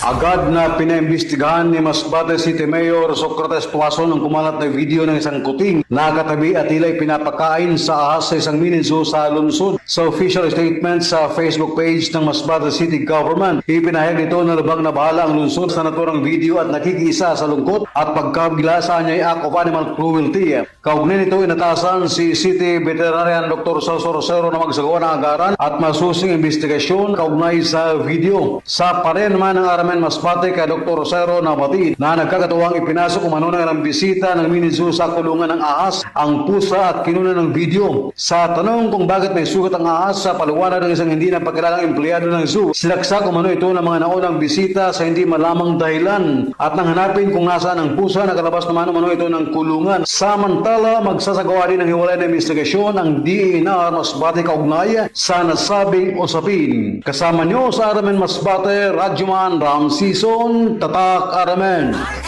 Agad na pinaimbestigahan ni Masbate City Mayor Socrates Tuason ang kumalat na video ng isang kuting nakatabi at ila'y pinapakain sa ahas sa isang miniso sa lungsod. Sa official statement sa Facebook page ng Masbate City Government, ipinahayag nito na lubang na bahala ang lungsod sa naturang video at nakikisa sa lungkot at pagkabigla sa niya ay act of animal cruelty. Kaugnay nito inatasan si City Veterinarian Dr. Celso Rosero na magsagawa ng agaran at masusing investigasyon kaugnay sa video. Sa parin naman ng Aramen Masbate kay Dr. Rosero na batid na nagkakatuwang ipinasok umano ng ilang bisita ng miniso sa kulungan ng ahas ang pusa at kinuna ng video. Sa tanong kung bakit may sugat ang ahas sa paliwanag ng isang hindi na pagkilalang empleyado ng zoo, silaksak umano ito ng mga naunang bisita sa hindi malamang dahilan at nang hanapin kung nasaan ang pusa nakalabas naman umano ito ng kulungan. Samantala, magsasagawa din ng hiwalay na investigasyon ang DENR Masbate kaugnay sa nasabing usapin. Kasama nyo sa Aramen Masbate, Radyoman Ram Season, Tatak Aramen.